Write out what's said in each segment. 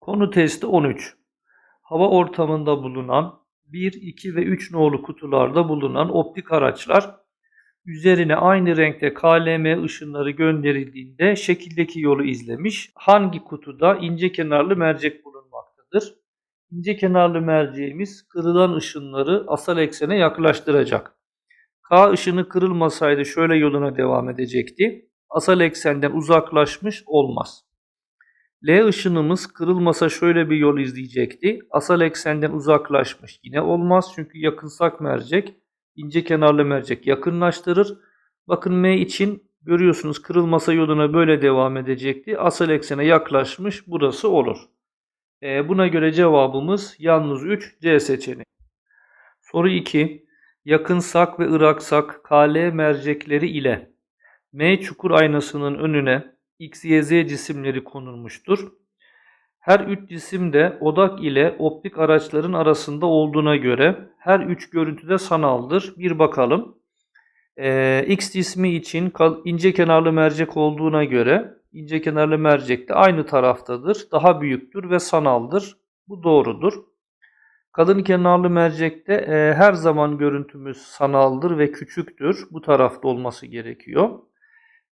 Konu testi 13. Hava ortamında bulunan 1, 2 ve 3 nolu kutularda bulunan optik araçlar üzerine aynı renkte KLM ışınları gönderildiğinde şekildeki yolu izlemiş. Hangi kutuda ince kenarlı mercek bulunmaktadır? İnce kenarlı merceğimiz kırılan ışınları asal eksene yaklaştıracak. K ışını kırılmasaydı şöyle yoluna devam edecekti. Asal eksenden uzaklaşmış olmaz. L ışınımız kırılmasa şöyle bir yol izleyecekti. Asal eksenden uzaklaşmış yine olmaz çünkü yakınsak mercek ince kenarlı mercek yakınlaştırır. Bakın M için görüyorsunuz kırılmasa yoluna böyle devam edecekti. Asal eksene yaklaşmış burası olur. Ee, buna göre cevabımız yalnız 3 C seçeneği. Soru 2. Yakınsak ve ıraksak KL mercekleri ile M çukur aynasının önüne X, Y, Z cisimleri konulmuştur. Her üç cisim de odak ile optik araçların arasında olduğuna göre her üç görüntüde sanaldır. Bir bakalım. Ee, X cismi için ince kenarlı mercek olduğuna göre ince kenarlı mercek de aynı taraftadır. Daha büyüktür ve sanaldır. Bu doğrudur. Kalın kenarlı mercekte e, her zaman görüntümüz sanaldır ve küçüktür. Bu tarafta olması gerekiyor.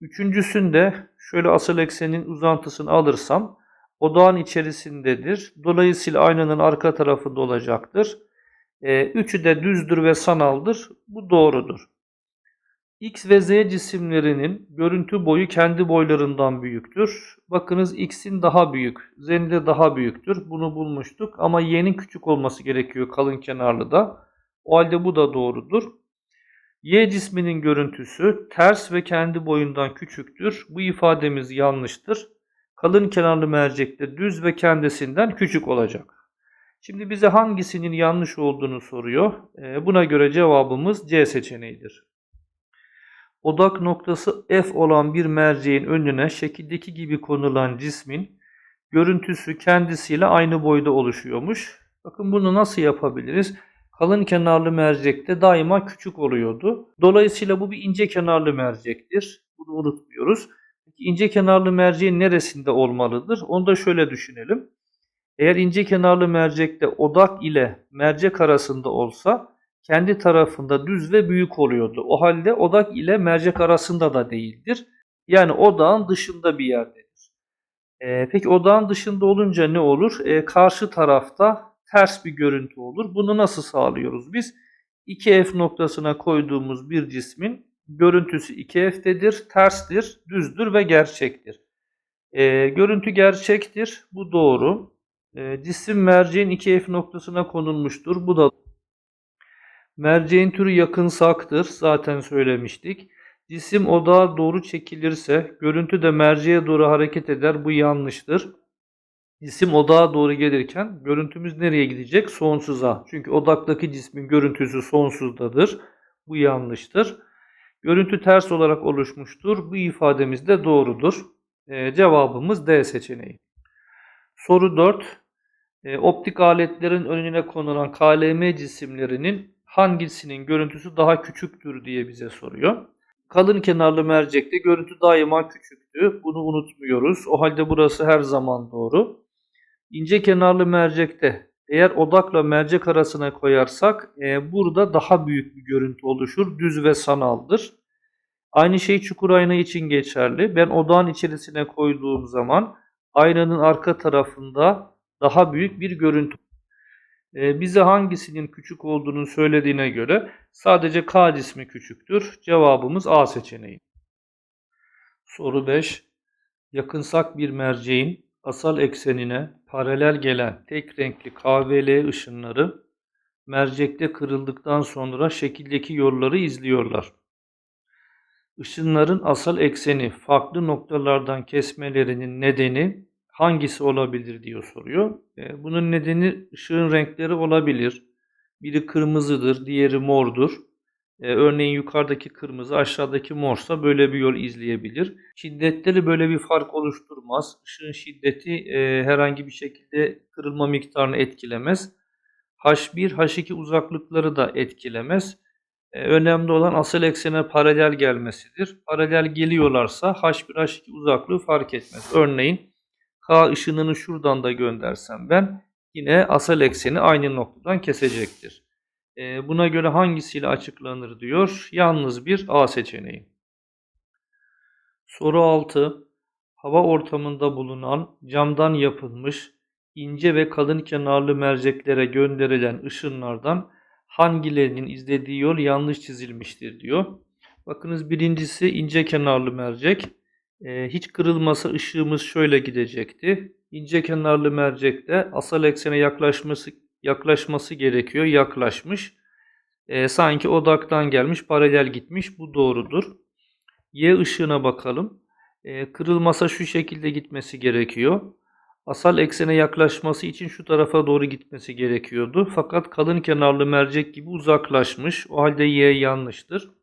Üçüncüsünde şöyle asıl eksenin uzantısını alırsam odağın içerisindedir. Dolayısıyla aynanın arka tarafında olacaktır. Ee, üçü de düzdür ve sanaldır. Bu doğrudur. X ve Z cisimlerinin görüntü boyu kendi boylarından büyüktür. Bakınız X'in daha büyük, Z'nin de daha büyüktür. Bunu bulmuştuk ama Y'nin küçük olması gerekiyor kalın kenarlı da. O halde bu da doğrudur. Y cisminin görüntüsü ters ve kendi boyundan küçüktür. Bu ifademiz yanlıştır. Kalın kenarlı mercekte düz ve kendisinden küçük olacak. Şimdi bize hangisinin yanlış olduğunu soruyor. Ee, Buna göre cevabımız C seçeneğidir. Odak noktası F olan bir merceğin önüne şekildeki gibi konulan cismin görüntüsü kendisiyle aynı boyda oluşuyormuş. Bakın bunu nasıl yapabiliriz? Kalın kenarlı mercekte daima küçük oluyordu. Dolayısıyla bu bir ince kenarlı mercektir. Bunu unutmuyoruz. Peki ince kenarlı merceğin neresinde olmalıdır? Onu da şöyle düşünelim. Eğer ince kenarlı mercekte odak ile mercek arasında olsa kendi tarafında düz ve büyük oluyordu. O halde odak ile mercek arasında da değildir. Yani odağın dışında bir yerdedir. Ee, peki odağın dışında olunca ne olur? Ee, karşı tarafta ters bir görüntü olur. Bunu nasıl sağlıyoruz biz? 2F noktasına koyduğumuz bir cismin görüntüsü 2F'tedir, terstir, düzdür ve gerçektir. Ee, görüntü gerçektir. Bu doğru. Ee, cisim merceğin 2F noktasına konulmuştur. Bu da Merceğin türü yakınsaktır. Zaten söylemiştik. Cisim odağa doğru çekilirse görüntü de merceğe doğru hareket eder. Bu yanlıştır. Cisim odağa doğru gelirken görüntümüz nereye gidecek? Sonsuza. Çünkü odaktaki cismin görüntüsü sonsuzdadır. Bu yanlıştır. Görüntü ters olarak oluşmuştur. Bu ifademiz de doğrudur. Ee, cevabımız D seçeneği. Soru 4. Ee, optik aletlerin önüne konulan KLM cisimlerinin hangisinin görüntüsü daha küçüktür diye bize soruyor. Kalın kenarlı mercekte görüntü daima küçüktü. Bunu unutmuyoruz. O halde burası her zaman doğru. İnce kenarlı mercekte eğer odakla mercek arasına koyarsak e, burada daha büyük bir görüntü oluşur. Düz ve sanaldır. Aynı şey çukur ayna için geçerli. Ben odağın içerisine koyduğum zaman aynanın arka tarafında daha büyük bir görüntü bize hangisinin küçük olduğunu söylediğine göre sadece K cismi küçüktür. Cevabımız A seçeneği. Soru 5. Yakınsak bir merceğin asal eksenine paralel gelen tek renkli KVL ışınları mercekte kırıldıktan sonra şekildeki yolları izliyorlar. Işınların asal ekseni farklı noktalardan kesmelerinin nedeni hangisi olabilir diye soruyor. E, bunun nedeni ışığın renkleri olabilir. Biri kırmızıdır, diğeri mordur. E, örneğin yukarıdaki kırmızı, aşağıdaki morsa böyle bir yol izleyebilir. Şiddetleri böyle bir fark oluşturmaz. Işığın şiddeti e, herhangi bir şekilde kırılma miktarını etkilemez. H1, H2 uzaklıkları da etkilemez. Önemli olan asıl eksene paralel gelmesidir. Paralel geliyorlarsa H1 H2 uzaklığı fark etmez. Örneğin K ışınını şuradan da göndersem ben yine asal ekseni aynı noktadan kesecektir. E, buna göre hangisiyle açıklanır diyor. Yalnız bir A seçeneği. Soru 6. Hava ortamında bulunan camdan yapılmış ince ve kalın kenarlı merceklere gönderilen ışınlardan hangilerinin izlediği yol yanlış çizilmiştir diyor. Bakınız birincisi ince kenarlı mercek. Ee, hiç kırılmasa ışığımız şöyle gidecekti. İnce kenarlı mercekte asal eksene yaklaşması yaklaşması gerekiyor. Yaklaşmış. Ee, sanki odaktan gelmiş, paralel gitmiş. Bu doğrudur. Y ışığına bakalım. Ee, kırılmasa şu şekilde gitmesi gerekiyor. Asal eksene yaklaşması için şu tarafa doğru gitmesi gerekiyordu. Fakat kalın kenarlı mercek gibi uzaklaşmış. O halde Y yanlıştır.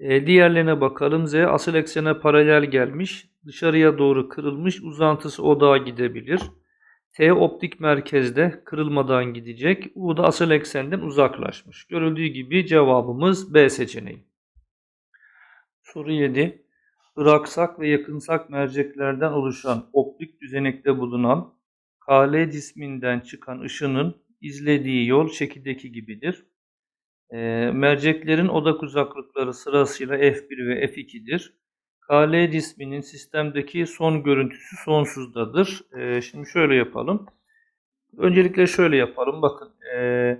E, diğerlerine bakalım. Z asal eksene paralel gelmiş. Dışarıya doğru kırılmış. Uzantısı odağa gidebilir. T optik merkezde kırılmadan gidecek. U da asal eksenden uzaklaşmış. Görüldüğü gibi cevabımız B seçeneği. Soru 7. Iraksak ve yakınsak merceklerden oluşan optik düzenekte bulunan KL cisminden çıkan ışının izlediği yol şekildeki gibidir. E, merceklerin odak uzaklıkları sırasıyla F1 ve F2'dir. KL cisminin sistemdeki son görüntüsü sonsuzdadır. E, şimdi şöyle yapalım. Öncelikle şöyle yapalım. Bakın e,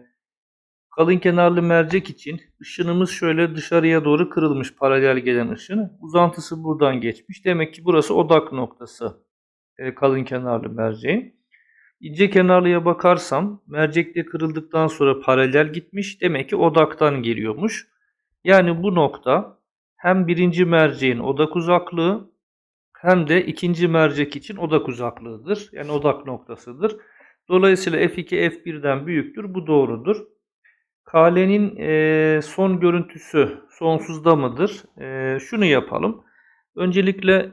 kalın kenarlı mercek için ışınımız şöyle dışarıya doğru kırılmış paralel gelen ışın. Uzantısı buradan geçmiş. Demek ki burası odak noktası e, kalın kenarlı merceğin. İnce kenarlıya bakarsam mercekte kırıldıktan sonra paralel gitmiş. Demek ki odaktan geliyormuş. Yani bu nokta hem birinci merceğin odak uzaklığı hem de ikinci mercek için odak uzaklığıdır. Yani odak noktasıdır. Dolayısıyla F2 F1'den büyüktür. Bu doğrudur. KL'nin e, son görüntüsü sonsuzda mıdır? E, şunu yapalım. Öncelikle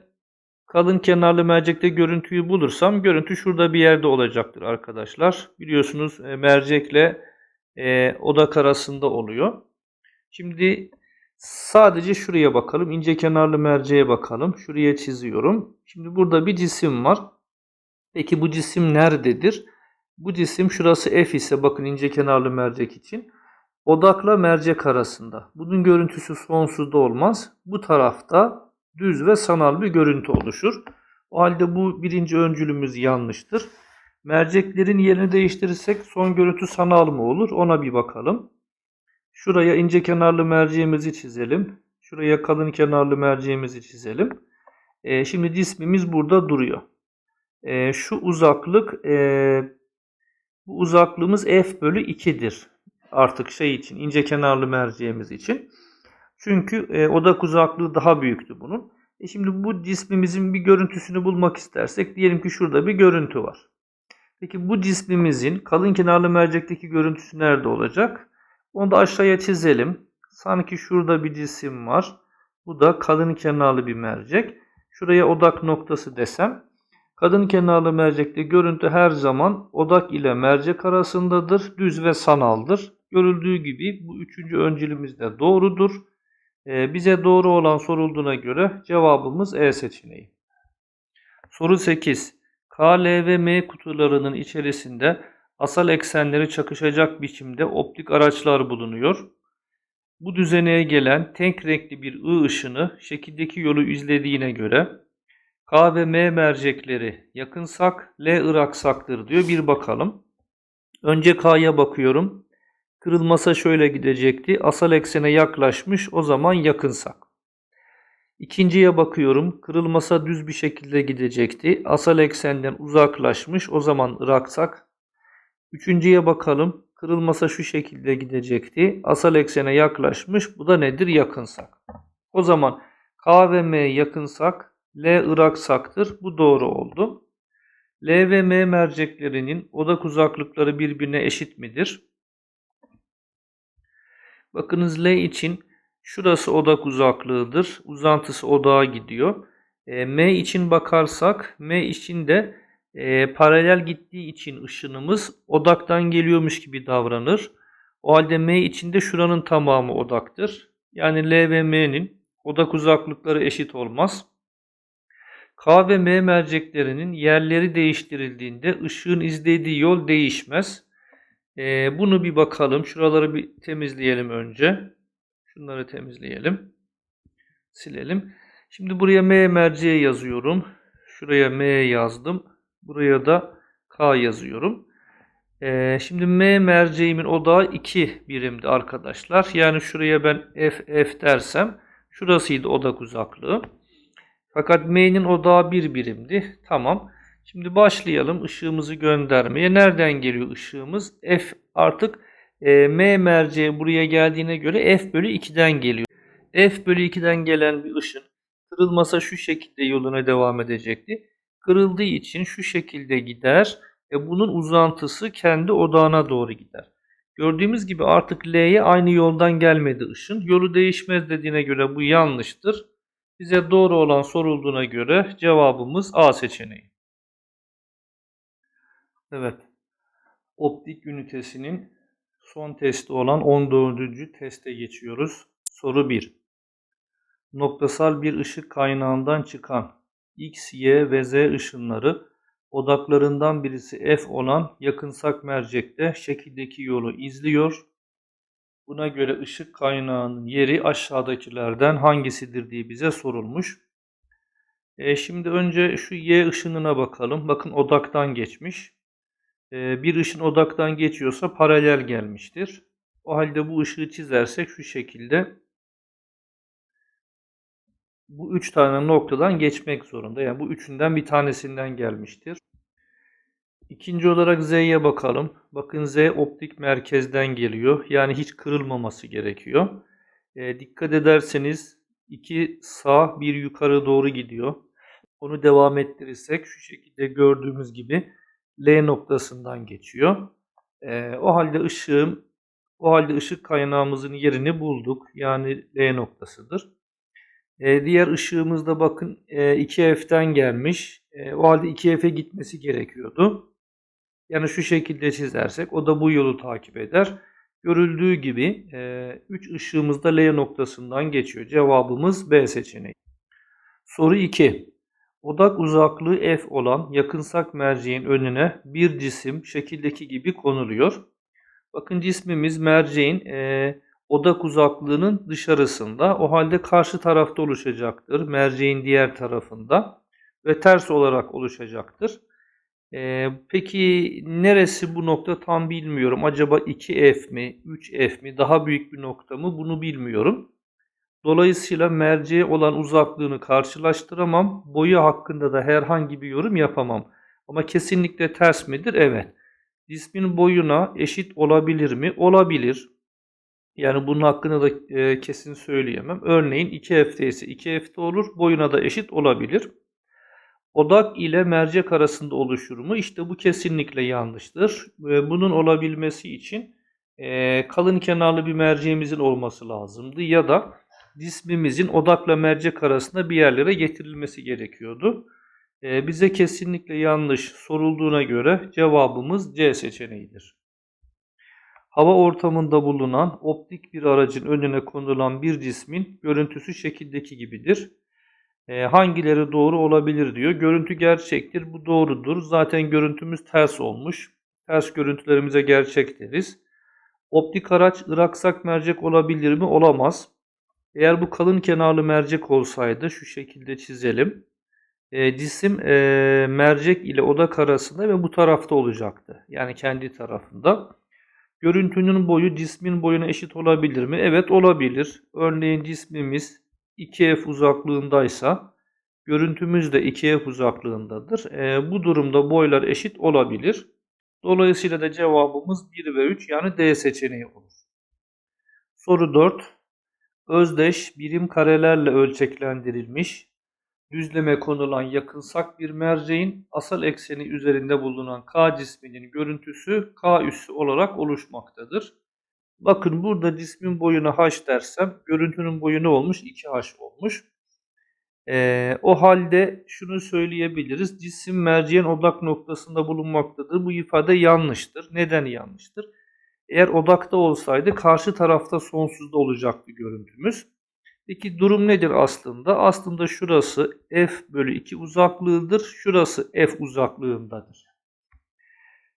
kalın kenarlı mercekte görüntüyü bulursam görüntü şurada bir yerde olacaktır arkadaşlar. Biliyorsunuz e, mercekle e, odak arasında oluyor. Şimdi sadece şuraya bakalım. İnce kenarlı merceğe bakalım. Şuraya çiziyorum. Şimdi burada bir cisim var. Peki bu cisim nerededir? Bu cisim şurası F ise bakın ince kenarlı mercek için. Odakla mercek arasında. Bunun görüntüsü sonsuzda olmaz. Bu tarafta düz ve sanal bir görüntü oluşur. O halde bu birinci öncülümüz yanlıştır. Merceklerin yerini değiştirirsek son görüntü sanal mı olur? Ona bir bakalım. Şuraya ince kenarlı merceğimizi çizelim. Şuraya kalın kenarlı merceğimizi çizelim. E, şimdi cismimiz burada duruyor. E, şu uzaklık e, bu uzaklığımız f bölü 2'dir. Artık şey için ince kenarlı merceğimiz için. Çünkü e, odak uzaklığı daha büyüktü bunun. E şimdi bu cismimizin bir görüntüsünü bulmak istersek diyelim ki şurada bir görüntü var. Peki bu cismimizin kalın kenarlı mercekteki görüntüsü nerede olacak? Onu da aşağıya çizelim. Sanki şurada bir cisim var. Bu da kalın kenarlı bir mercek. Şuraya odak noktası desem. Kadın kenarlı mercekte görüntü her zaman odak ile mercek arasındadır. Düz ve sanaldır. Görüldüğü gibi bu üçüncü öncülümüz de doğrudur. Ee, bize doğru olan sorulduğuna göre cevabımız E seçeneği. Soru 8. K, L ve M kutularının içerisinde asal eksenleri çakışacak biçimde optik araçlar bulunuyor. Bu düzeneye gelen tek renkli bir I ışını şekildeki yolu izlediğine göre K ve M mercekleri yakınsak L ıraksaktır diyor. Bir bakalım. Önce K'ya bakıyorum. Kırılmasa şöyle gidecekti. Asal eksene yaklaşmış. O zaman yakınsak. İkinciye bakıyorum. Kırılmasa düz bir şekilde gidecekti. Asal eksenden uzaklaşmış. O zaman ıraksak. Üçüncüye bakalım. Kırılmasa şu şekilde gidecekti. Asal eksene yaklaşmış. Bu da nedir? Yakınsak. O zaman K ve M yakınsak. L ıraksaktır. Bu doğru oldu. L ve M merceklerinin odak uzaklıkları birbirine eşit midir? Bakınız L için şurası odak uzaklığıdır. Uzantısı odağa gidiyor. E, M için bakarsak M için de e, paralel gittiği için ışınımız odaktan geliyormuş gibi davranır. O halde M içinde şuranın tamamı odaktır. Yani L ve M'nin odak uzaklıkları eşit olmaz. K ve M merceklerinin yerleri değiştirildiğinde ışığın izlediği yol değişmez. Ee, bunu bir bakalım. Şuraları bir temizleyelim önce. Şunları temizleyelim. Silelim. Şimdi buraya M merceği yazıyorum. Şuraya M yazdım. Buraya da K yazıyorum. Ee, şimdi M merceğimin odağı 2 birimdi arkadaşlar. Yani şuraya ben F F dersem şurasıydı odak uzaklığı. Fakat M'nin odağı 1 birimdi. Tamam. Şimdi başlayalım ışığımızı göndermeye. Nereden geliyor ışığımız? F artık e, M merceği buraya geldiğine göre F bölü 2'den geliyor. F bölü 2'den gelen bir ışın kırılmasa şu şekilde yoluna devam edecekti. Kırıldığı için şu şekilde gider ve bunun uzantısı kendi odağına doğru gider. Gördüğümüz gibi artık L'ye aynı yoldan gelmedi ışın. Yolu değişmez dediğine göre bu yanlıştır. Bize doğru olan sorulduğuna göre cevabımız A seçeneği. Evet. Optik ünitesinin son testi olan 14. teste geçiyoruz. Soru 1. Noktasal bir ışık kaynağından çıkan X, Y ve Z ışınları odaklarından birisi F olan yakınsak mercekte şekildeki yolu izliyor. Buna göre ışık kaynağının yeri aşağıdakilerden hangisidir diye bize sorulmuş. E şimdi önce şu Y ışınına bakalım. Bakın odaktan geçmiş. E, bir ışın odaktan geçiyorsa paralel gelmiştir. O halde bu ışığı çizersek şu şekilde bu üç tane noktadan geçmek zorunda. Yani bu üçünden bir tanesinden gelmiştir. İkinci olarak Z'ye bakalım. Bakın Z optik merkezden geliyor. Yani hiç kırılmaması gerekiyor. E, dikkat ederseniz iki sağ bir yukarı doğru gidiyor. Onu devam ettirirsek şu şekilde gördüğümüz gibi L noktasından geçiyor. E, o halde ışığım o halde ışık kaynağımızın yerini bulduk. Yani L noktasıdır. E, diğer ışığımızda bakın e, 2F'den gelmiş. E, o halde 2F'e gitmesi gerekiyordu. Yani şu şekilde çizersek o da bu yolu takip eder. Görüldüğü gibi 3 e, ışığımız da L noktasından geçiyor. Cevabımız B seçeneği. Soru 2. Odak uzaklığı F olan yakınsak merceğin önüne bir cisim şekildeki gibi konuluyor. Bakın cismimiz merceğin e, odak uzaklığının dışarısında. O halde karşı tarafta oluşacaktır. Merceğin diğer tarafında ve ters olarak oluşacaktır. Ee, peki neresi bu nokta tam bilmiyorum. Acaba 2F mi, 3F mi, daha büyük bir nokta mı bunu bilmiyorum. Dolayısıyla merceğe olan uzaklığını karşılaştıramam. Boyu hakkında da herhangi bir yorum yapamam. Ama kesinlikle ters midir? Evet. Cismin boyuna eşit olabilir mi? Olabilir. Yani bunun hakkında da e, kesin söyleyemem. Örneğin 2F'de ise 2F'de olur. Boyuna da eşit olabilir. Odak ile mercek arasında oluşur mu? İşte bu kesinlikle yanlıştır. Bunun olabilmesi için e, kalın kenarlı bir merceğimizin olması lazımdı. Ya da cismimizin odakla mercek arasında bir yerlere getirilmesi gerekiyordu. E, bize kesinlikle yanlış sorulduğuna göre cevabımız C seçeneğidir. Hava ortamında bulunan optik bir aracın önüne konulan bir cismin görüntüsü şekildeki gibidir. E, hangileri doğru olabilir diyor. Görüntü gerçektir. Bu doğrudur. Zaten görüntümüz ters olmuş. Ters görüntülerimize gerçek deriz. Optik araç ıraksak mercek olabilir mi? Olamaz. Eğer bu kalın kenarlı mercek olsaydı şu şekilde çizelim. E, cisim e, mercek ile odak arasında ve bu tarafta olacaktı. Yani kendi tarafında. Görüntünün boyu cismin boyuna eşit olabilir mi? Evet olabilir. Örneğin cismimiz 2F uzaklığındaysa görüntümüz de 2F uzaklığındadır. E, bu durumda boylar eşit olabilir. Dolayısıyla da cevabımız 1 ve 3 yani D seçeneği olur. Soru 4. Özdeş birim karelerle ölçeklendirilmiş düzleme konulan yakınsak bir merceğin asal ekseni üzerinde bulunan K cisminin görüntüsü K üssü olarak oluşmaktadır. Bakın burada cismin boyuna h dersem görüntünün boyu ne olmuş? 2h olmuş. Ee, o halde şunu söyleyebiliriz. Cisim merceğin odak noktasında bulunmaktadır. Bu ifade yanlıştır. Neden yanlıştır? Eğer odakta olsaydı karşı tarafta sonsuzda olacaktı görüntümüz. Peki durum nedir aslında? Aslında şurası f bölü 2 uzaklığıdır. Şurası f uzaklığındadır.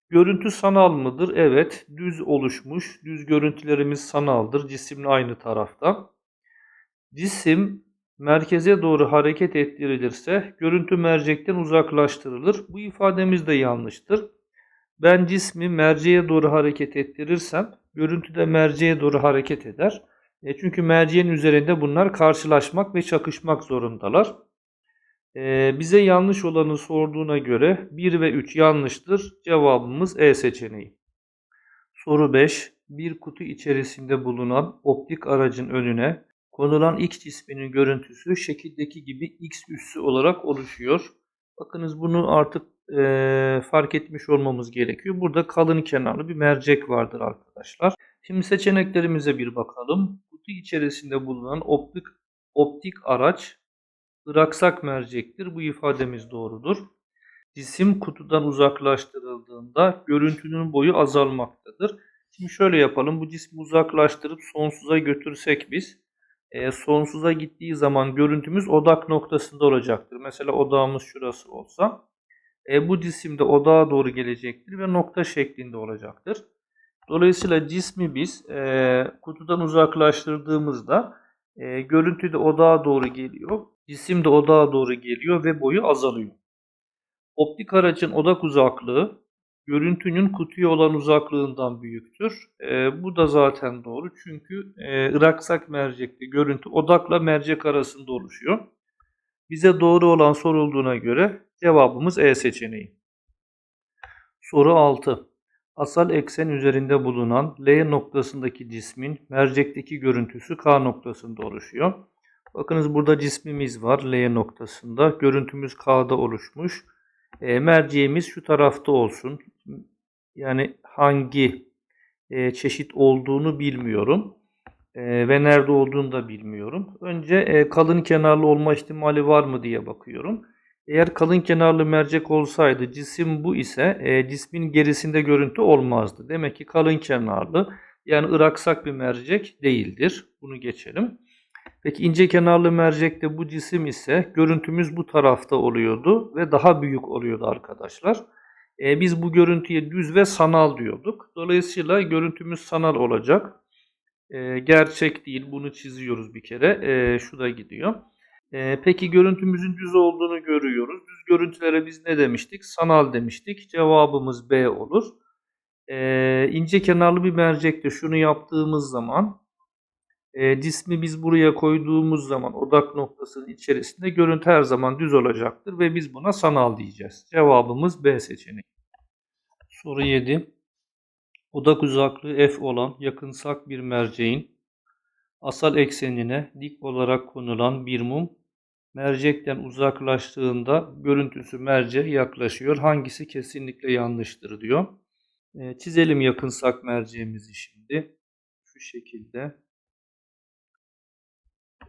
Görüntü sanal mıdır? Evet. Düz oluşmuş. Düz görüntülerimiz sanaldır. Cisimle aynı tarafta. Cisim merkeze doğru hareket ettirilirse görüntü mercekten uzaklaştırılır. Bu ifademiz de yanlıştır. Ben cismi merceğe doğru hareket ettirirsem görüntü de merceğe doğru hareket eder. E çünkü merceğin üzerinde bunlar karşılaşmak ve çakışmak zorundalar. E, bize yanlış olanı sorduğuna göre 1 ve 3 yanlıştır. Cevabımız E seçeneği. Soru 5. Bir kutu içerisinde bulunan optik aracın önüne konulan X cisminin görüntüsü şekildeki gibi X üssü olarak oluşuyor. Bakınız bunu artık e, fark etmiş olmamız gerekiyor. Burada kalın kenarlı bir mercek vardır arkadaşlar. Şimdi seçeneklerimize bir bakalım. Kutu içerisinde bulunan optik optik araç ıraksak mercektir. Bu ifademiz doğrudur. Cisim kutudan uzaklaştırıldığında görüntünün boyu azalmaktadır. Şimdi şöyle yapalım. Bu cismi uzaklaştırıp sonsuza götürsek biz e, sonsuza gittiği zaman görüntümüz odak noktasında olacaktır. Mesela odağımız şurası olsa e, bu cisim de odağa doğru gelecektir ve nokta şeklinde olacaktır. Dolayısıyla cismi biz e, kutudan uzaklaştırdığımızda e, görüntü de odağa doğru geliyor. Cisim de odağa doğru geliyor ve boyu azalıyor. Optik aracın odak uzaklığı görüntünün kutuya olan uzaklığından büyüktür. E, bu da zaten doğru çünkü e, ıraksak mercekte görüntü odakla mercek arasında oluşuyor. Bize doğru olan sorulduğuna göre cevabımız E seçeneği. Soru 6. Asal eksen üzerinde bulunan L noktasındaki cismin mercekteki görüntüsü K noktasında oluşuyor. Bakınız burada cismimiz var L noktasında. Görüntümüz K'da oluşmuş. E, merceğimiz şu tarafta olsun. Yani hangi e, çeşit olduğunu bilmiyorum. E, ve nerede olduğunu da bilmiyorum. Önce e, kalın kenarlı olma ihtimali var mı diye bakıyorum. Eğer kalın kenarlı mercek olsaydı cisim bu ise e, cismin gerisinde görüntü olmazdı. Demek ki kalın kenarlı yani ıraksak bir mercek değildir. Bunu geçelim. Peki ince kenarlı mercekte bu cisim ise görüntümüz bu tarafta oluyordu ve daha büyük oluyordu arkadaşlar. E, biz bu görüntüye düz ve sanal diyorduk. Dolayısıyla görüntümüz sanal olacak. E, gerçek değil. Bunu çiziyoruz bir kere. E, şu da gidiyor. E, peki görüntümüzün düz olduğunu görüyoruz. Düz görüntülere biz ne demiştik? Sanal demiştik. Cevabımız B olur. E, ince kenarlı bir mercekte şunu yaptığımız zaman e, cismi biz buraya koyduğumuz zaman odak noktasının içerisinde görüntü her zaman düz olacaktır ve biz buna sanal diyeceğiz. Cevabımız B seçeneği. Soru 7. Odak uzaklığı f olan yakınsak bir merceğin asal eksenine dik olarak konulan bir mum mercekten uzaklaştığında görüntüsü merceğe yaklaşıyor. Hangisi kesinlikle yanlıştır diyor. E, çizelim yakınsak merceğimizi şimdi. Şu şekilde.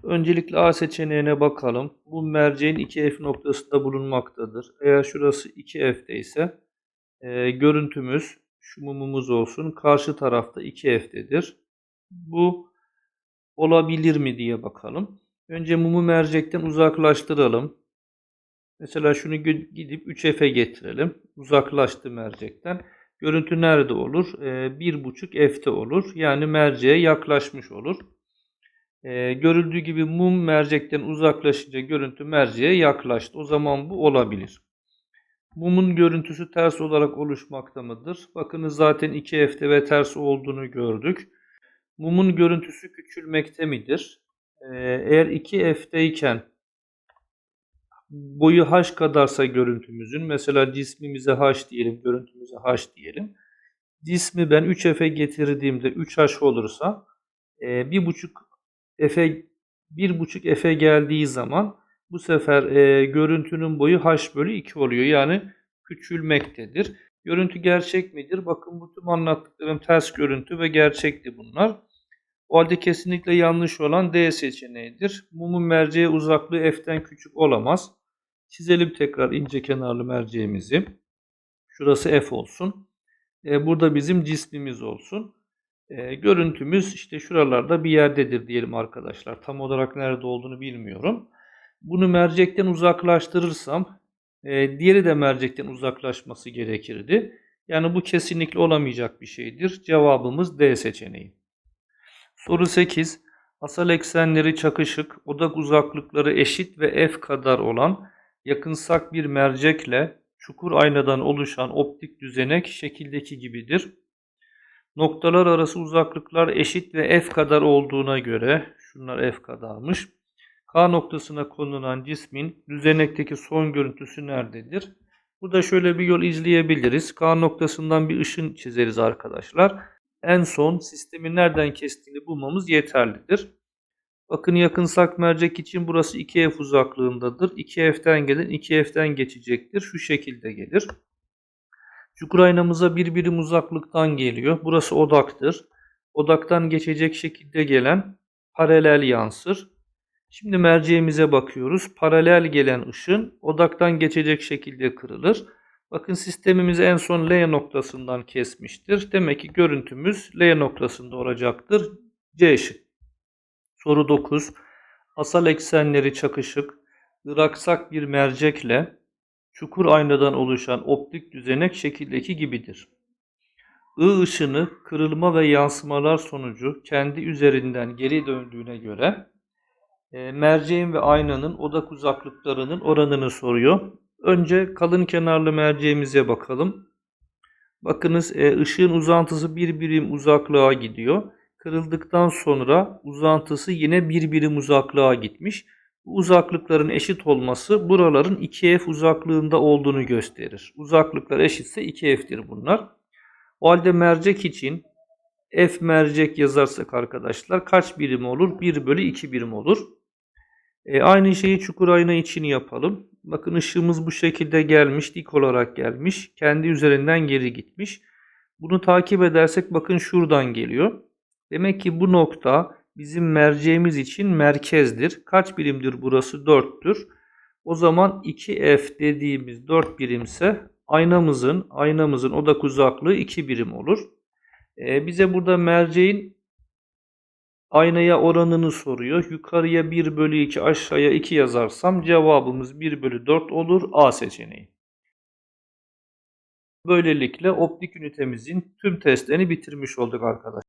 Öncelikle A seçeneğine bakalım. Bu merceğin 2F noktasında bulunmaktadır. Eğer şurası 2F'de ise e, görüntümüz şu mumumuz olsun. Karşı tarafta 2F'dedir. Bu olabilir mi diye bakalım. Önce mumu mercekten uzaklaştıralım. Mesela şunu gidip 3F'e getirelim. Uzaklaştı mercekten. Görüntü nerede olur? E, 1.5 F'te olur. Yani merceğe yaklaşmış olur. E, görüldüğü gibi mum mercekten uzaklaşınca görüntü merceğe yaklaştı. O zaman bu olabilir. Mumun görüntüsü ters olarak oluşmakta mıdır? Bakınız zaten 2F'te ve ters olduğunu gördük. Mumun görüntüsü küçülmekte midir? Ee, eğer 2F'teyken boyu h kadarsa görüntümüzün mesela cismimize h diyelim, görüntümüze h diyelim. Cismi ben 3F'e getirdiğimde 3H olursa e, 1.5 F'e 1.5 F'e geldiği zaman bu sefer e, görüntünün boyu h bölü 2 oluyor. Yani küçülmektedir. Görüntü gerçek midir? Bakın bu tüm anlattıklarım ters görüntü ve gerçekti bunlar. O halde kesinlikle yanlış olan D seçeneğidir. Mumun merceğe uzaklığı F'ten küçük olamaz. Çizelim tekrar ince kenarlı merceğimizi. Şurası F olsun. E, burada bizim cismimiz olsun. E, görüntümüz işte şuralarda bir yerdedir diyelim arkadaşlar. Tam olarak nerede olduğunu bilmiyorum. Bunu mercekten uzaklaştırırsam e, diğeri de mercekten uzaklaşması gerekirdi. Yani bu kesinlikle olamayacak bir şeydir. Cevabımız D seçeneği. Soru 8. Asal eksenleri çakışık, odak uzaklıkları eşit ve f kadar olan yakınsak bir mercekle çukur aynadan oluşan optik düzenek şekildeki gibidir. Noktalar arası uzaklıklar eşit ve f kadar olduğuna göre, şunlar f kadarmış. K noktasına konulan cismin düzenekteki son görüntüsü nerededir? Burada şöyle bir yol izleyebiliriz. K noktasından bir ışın çizeriz arkadaşlar. En son sistemin nereden kestiğini bulmamız yeterlidir. Bakın yakınsak mercek için burası 2F uzaklığındadır. 2F'den gelen 2F'den geçecektir. Şu şekilde gelir. Çukur aynamıza bir birim uzaklıktan geliyor. Burası odaktır. Odaktan geçecek şekilde gelen paralel yansır. Şimdi merceğimize bakıyoruz. Paralel gelen ışın odaktan geçecek şekilde kırılır. Bakın sistemimiz en son L noktasından kesmiştir. Demek ki görüntümüz L noktasında olacaktır. C şık. Soru 9. Asal eksenleri çakışık, ıraksak bir mercekle çukur aynadan oluşan optik düzenek şekildeki gibidir. I ışını kırılma ve yansımalar sonucu kendi üzerinden geri döndüğüne göre e, merceğin ve aynanın odak uzaklıklarının oranını soruyor. Önce kalın kenarlı merceğimize bakalım. Bakınız e, ışığın uzantısı bir birim uzaklığa gidiyor. Kırıldıktan sonra uzantısı yine bir birim uzaklığa gitmiş. Bu uzaklıkların eşit olması buraların 2f uzaklığında olduğunu gösterir. Uzaklıklar eşitse 2f'tir bunlar. O halde mercek için f mercek yazarsak arkadaşlar kaç birim olur? 1 bölü 2 birim olur. E, aynı şeyi çukur ayna için yapalım. Bakın ışığımız bu şekilde gelmiş, dik olarak gelmiş. Kendi üzerinden geri gitmiş. Bunu takip edersek bakın şuradan geliyor. Demek ki bu nokta bizim merceğimiz için merkezdir. Kaç birimdir burası? 4'tür. O zaman 2F dediğimiz 4 birimse aynamızın aynamızın odak uzaklığı 2 birim olur. Ee, bize burada merceğin aynaya oranını soruyor. Yukarıya 1 bölü 2 aşağıya 2 yazarsam cevabımız 1 bölü 4 olur A seçeneği. Böylelikle optik ünitemizin tüm testlerini bitirmiş olduk arkadaşlar.